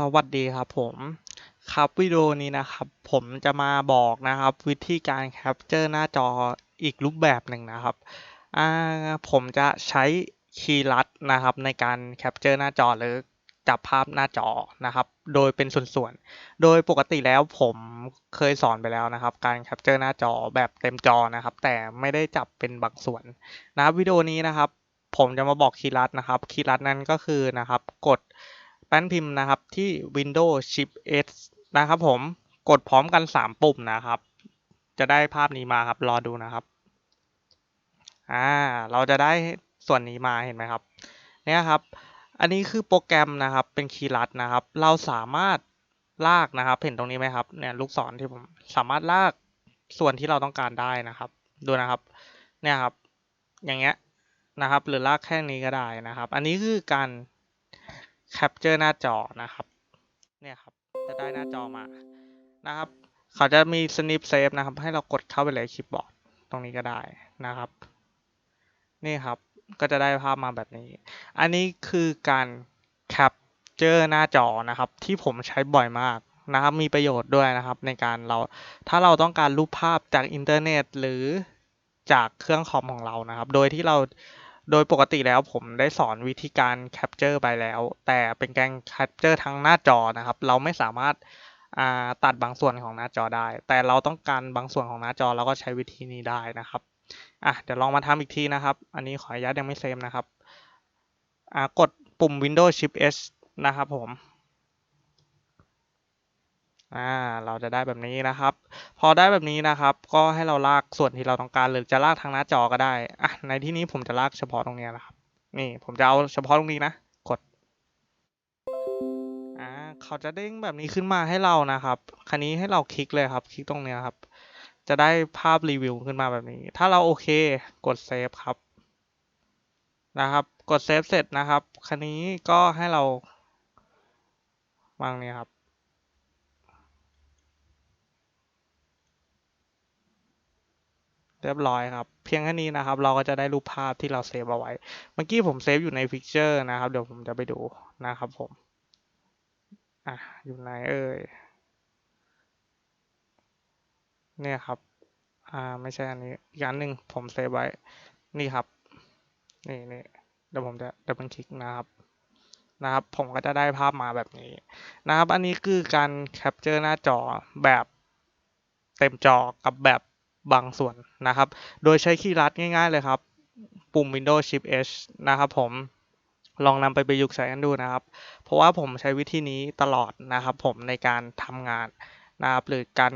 สวัสดีครับผม ครับวิดีโอนี้นะครับ ผมจะมาบอกนะครับ วิธีการแคปเจอร์หน้าจออีกรูปแบบหนึ่งนะครับอ่าผมจะใช้คีย์ลัดนะครับ ในการแคปเจอร์หน้าจอหรือจับภาพหน้าจอนะครับ โดยเป็นส่วนๆ โดยปกติแล้วผมเคยสอนไปแล้วนะครับ การแคปเจอร์หน้าจอแบบเต็มจอนะครับ แต่ไม่ได้จับเป็นบางส่วนนะครับวิดีโอนี้นะครับ ผมจะมาบอกคีย์ลัดนะครับ คีย์ลัดนั้นก็คือนะครับ กด แป้นพิมพ์นะครับที่ Windows Shift S นะครับผมกดพร้อมกัน 3 ปุ่มนะครับ จะได้ภาพนี้มาครับรอดูนะครับอ่าเราจะได้ส่วนนี้มาเห็นไหมครับเนี่ยครับ อันนี้คือโปรแกรมนะครับเป็นคีย์ลัดนะครับ เราสามารถลากนะครับเห็นตรงนี้ไหมครับเนี่ยลูกศรที่ผมสามารถลากส่วนที่เราต้องการได้นะครับ ดูนะครับเนี่ยครับอย่างเงี้ยนะครับ หรือลากแค่นี้ก็ได้นะครับ อันนี้คือการ แคปเจอร์หน้าจอนะครับ เนี่ยครับ จะได้หน้าจอมานะครับ เขาจะมี snip save นะครับ ให้เรากดเข้าไปเลยคีย์บอร์ดตรงนี้ก็ได้นะครับ นี่ครับก็จะได้ภาพมาแบบนี้ อันนี้คือการแคปเจอร์หน้าจอนะครับ ที่ผมใช้บ่อยมากนะครับ มีประโยชน์ด้วยนะครับ ในการเรา ถ้าเราต้องการรูปภาพจากอินเทอร์เน็ต หรือจากเครื่องคอมของเรานะครับ โดยที่เรา โดยปกติแล้วผมได้สอนวิธีการแคปเจอร์ไปแล้ว แต่เป็นการแคปเจอร์ทั้งหน้าจอนะครับ เราไม่สามารถตัดบางส่วนของหน้าจอได้ แต่เราต้องการบางส่วนของหน้าจอเราก็ใช้วิธีนี้ได้นะครับอะเดี๋ยวลองมาทำอีกทีนะครับ อันนี้ขออนุญาตยังไม่เซฟนะครับกดปุ่ม Windows Shift S นะครับผม อ่าเราจะได้แบบนี้นะครับ พอได้แบบนี้นะครับ ก็ให้เราลากส่วนที่เราต้องการหรือจะลากทางหน้าจอก็ได้อะในที่นี้ผมจะลากเฉพาะตรงนี้นะครับ นี่ผมจะเอาเฉพาะตรงนี้นะกดอ่าเขาจะเด้งแบบนี้ขึ้นมาให้เรานะครับคันนี้ให้เราคลิกเลยครับ คลิกตรงนี้ครับ จะได้ภาพรีวิวขึ้นมาแบบนี้ ถ้าเราโอเคกดเซฟครับนะครับ กดเซฟเสร็จนะครับคันนี้ก็ให้เราวางนี่ยครับ รียบร้อยครับ เพียงแค่นี้นะครับ เราก็จะได้รูปภาพที่เราเซฟเอาไว้ เมื่อกี้ผมเซฟอยู่ใน Picture นะครับ เดี๋ยวผมจะไปดูนะครับผม อะ อยู่ไหนเอ่ย เนี่ยครับ อ่า ไม่ใช่อันนี้ อีกอันหนึ่งผมเซฟไว้ นี่ครับ นี่นี่เดี๋ยวผมจะดับเบิลคลิกนะครับนะครับ ผมก็จะได้ภาพมาแบบนี้นะครับ อันนี้คือการแคปเจอร์หน้าจอแบบเต็มจอกับแบบ บางส่วนนะครับ โดยใช้คีย์ลัดง่ายๆเลยครับ ปุ่ม Windows Shift H นะครับผมลองนำไปประยุกต์ใช้กันดูนะครับ เพราะว่าผมใช้วิธีนี้ตลอดนะครับ ผมในการทำงานนะครับหรือการ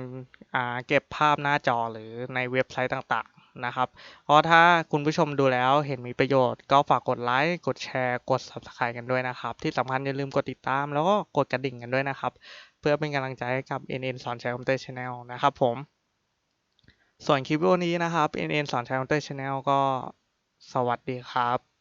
เก็บภาพหน้าจอหรือในเว็บไซต์ต่างๆนะครับ เพราะถ้าคุณผู้ชมดูแล้วเห็นมีประโยชน์ก็ฝากกดไลค์ กดแชร์ กด Subscribe กันด้วยนะครับ ที่สำคัญอย่าลืมกดติดตาม แล้วก็กดกระดิ่งกันด้วยนะครับ เพื่อเป็นกำลังใจให้กับ NN สอนใช้คอมพิวเตอร์ Channel นะครับผม ส่วนคลิปวิดีโอนี้นะครับ NN สอนใช้คอมพิวเตอร์ Channel ก็สวัสดีครับ